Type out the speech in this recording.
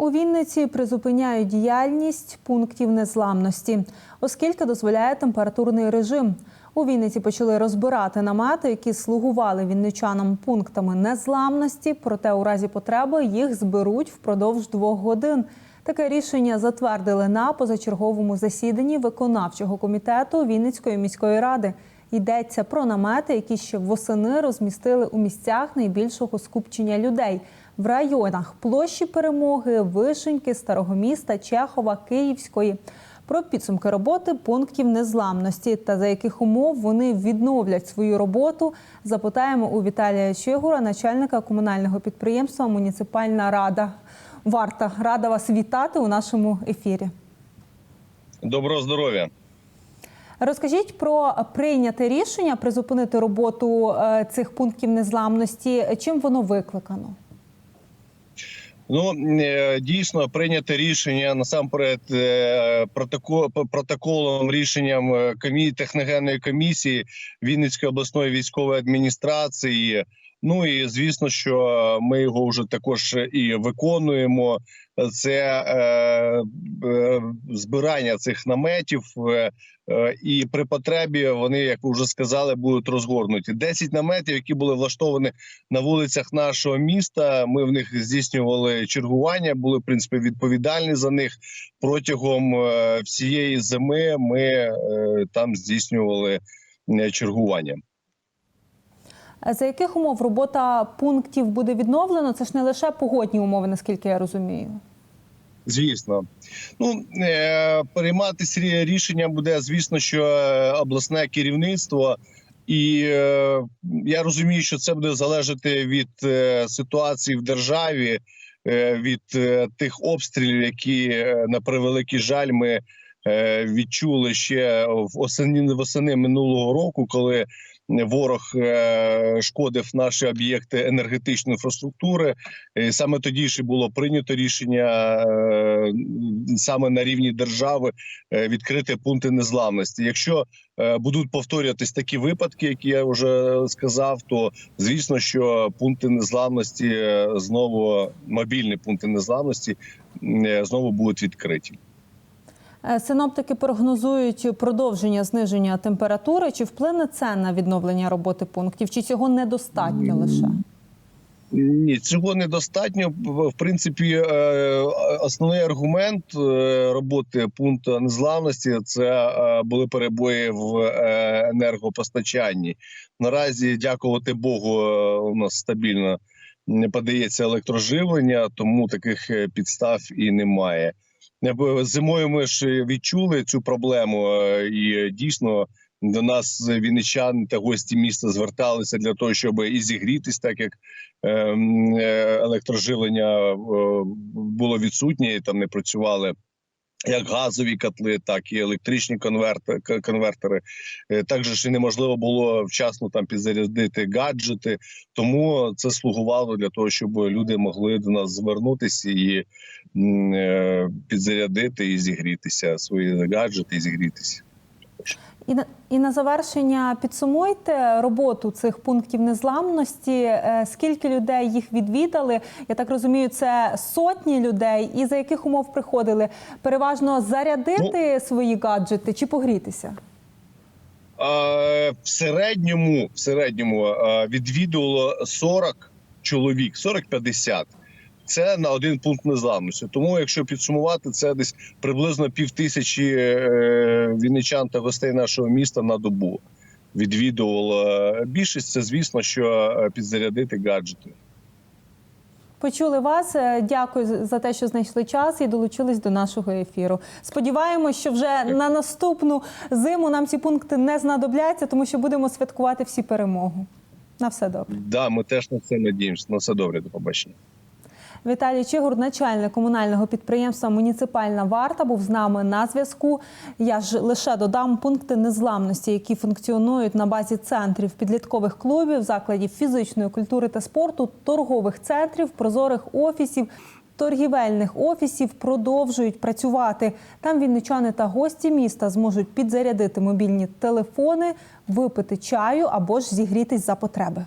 У Вінниці призупиняють діяльність пунктів незламності, оскільки дозволяє температурний режим. У Вінниці почали розбирати намети, які слугували вінничанам пунктами незламності. Проте у разі потреби їх зберуть впродовж двох годин. Таке рішення затвердили на позачерговому засіданні виконавчого комітету Вінницької міської ради. Йдеться про намети, які ще восени розмістили у місцях найбільшого скупчення людей в районах площі Перемоги, Вишеньки, Старого міста, Чехова, Київської. Про підсумки роботи пунктів незламності та за яких умов вони відновлять свою роботу. Запитаємо у Віталія Чигура, начальника комунального підприємства Муніципальна рада. Варта рада вас вітати у нашому ефірі. Доброго здоров'я. Розкажіть про прийняте рішення призупинити роботу е, цих пунктів незламності. Чим воно викликано? Ну е, дійсно прийняте рішення насамперед е, протокол, протоколом рішенням комі, техногенної комісії Вінницької обласної військової адміністрації. Ну і звісно, що ми його вже також і виконуємо. Це е, е, збирання цих наметів, е, е, і при потребі вони, як ви вже сказали, будуть розгорнуті. 10 наметів, які були влаштовані на вулицях нашого міста. Ми в них здійснювали чергування, були в принципі відповідальні за них протягом е, всієї зими. Ми е, там здійснювали е, чергування. За яких умов робота пунктів буде відновлено? Це ж не лише погодні умови, наскільки я розумію. Звісно, ну е, приймати срі- рішення буде, звісно, що е, обласне керівництво, і е, я розумію, що це буде залежати від ситуації в державі, від тих обстрілів, які на превеликий жаль ми відчули ще в осені восени минулого року, коли ворог е, шкодив наші об'єкти енергетичної інфраструктури. І саме тоді і було прийнято рішення е, саме на рівні держави е, відкрити пункти незламності. Якщо будуть повторюватись такі випадки, які я вже сказав, то звісно, що пункти незламності знову мобільні пункти незламності знову будуть відкриті. Е, Синоптики прогнозують продовження зниження температури. Чи вплине це на відновлення роботи пунктів? Чи цього недостатньо лише? Ні, цього недостатньо. В принципі, е, основний аргумент е, роботи пункту незламності це були перебої в енергопостачанні. Наразі, дякувати Богу, у нас стабільно не подається електроживлення, тому таких підстав і немає. Е, Зимою ми ж відчули цю проблему, е, і дійсно до нас вінничан та гості міста зверталися для того, щоб і зігрітись, так як ем, е, електроживлення е, було відсутнє, і там не працювали. Як газові котли, так і електричні конвертери, конвертери. Також і неможливо було вчасно там підзарядити гаджети. Тому це слугувало для того, щоб люди могли до нас звернутися і е, підзарядити і зігрітися свої гаджети і зігрітися. І на, і на завершення підсумуйте роботу цих пунктів незламності. Е, Скільки людей їх відвідали? Я так розумію, це сотні людей. І за яких умов приходили? Переважно зарядити свої гаджети чи погрітися? Е, в середньому, в середньому е, відвідувало 40 чоловік, 40-50. Це на один пункт незламності. Тому, якщо підсумувати, це десь приблизно пів тисячі е, вінничан та гостей нашого міста на добу відвідувало. Е, Більшість це, звісно, що е, підзарядити гаджети. Почули вас. Е, Дякую за те, що знайшли час і долучились до нашого ефіру. Сподіваємось, що вже на наступну зиму нам ці пункти не знадобляться, тому що будемо святкувати всі перемогу. На все добре. Да, ми теж на це надіємося. На все добре, до побачення. Віталій Чигур, начальник комунального підприємства Муніципальна варта, був з нами на зв'язку. Я ж лише додам пункти незламності, які функціонують на базі центрів підліткових клубів, закладів фізичної культури та спорту, торгових центрів, прозорих офісів. Торгівельних офісів продовжують працювати. Там вінничани та гості міста зможуть підзарядити мобільні телефони, випити чаю або ж зігрітись за потреби.